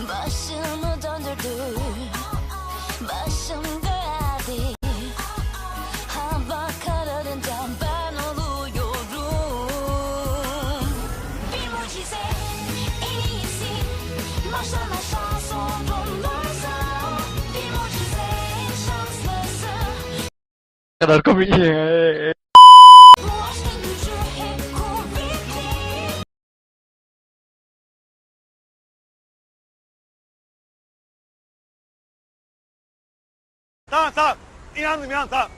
Başımı döndürdü. Başım geldi Hava kararınca ben oluyorum. Bir mucize en iyisi. Baştan aşağı sorunlarsa Bir mucize en şanslısı kadar komik. Tamam tamam. İnandım inan tamam.